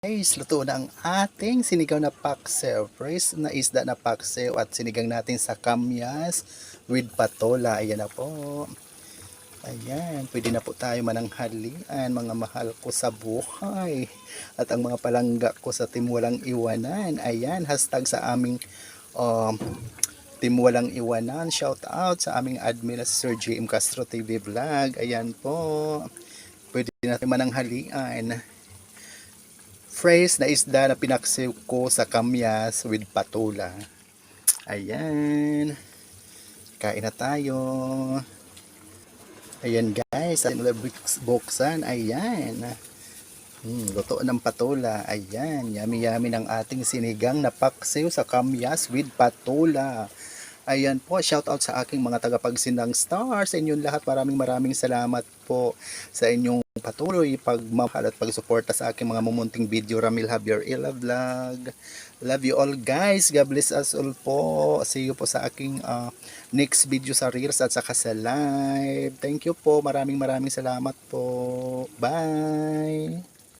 guys, luto na ang ating sinigaw na paksiw. Fresh na isda na paksiw at sinigang natin sa kamyas with patola. Ayan na po. Ayan, pwede na po tayo mananghalian, mga mahal ko sa buhay. At ang mga palangga ko sa Team Walang Iwanan. Ayan, hashtag sa aming um, Team Walang Iwanan. Shout out sa aming admin na si Sir JM Castro TV Vlog. Ayan po. Pwede natin mananghalian fresh na isda na pinaksiw ko sa kamyas with patula. Ayan. Kain na tayo. Ayan guys, atin ulit buksan. Ayan. Hmm, luto ng patula. Ayan, yummy-yummy ng ating sinigang na paksiw sa kamyas with patula. Ayan po, shout out sa aking mga tagapagsinang stars. Sa inyong lahat, maraming maraming salamat po sa inyong patuloy pagmamahal at pagsuporta sa aking mga mumunting video. Ramil Javier Ila Vlog. Love you all guys. God bless us all po. See you po sa aking uh, next video sa Reels at saka sa live. Thank you po. Maraming maraming salamat po. Bye.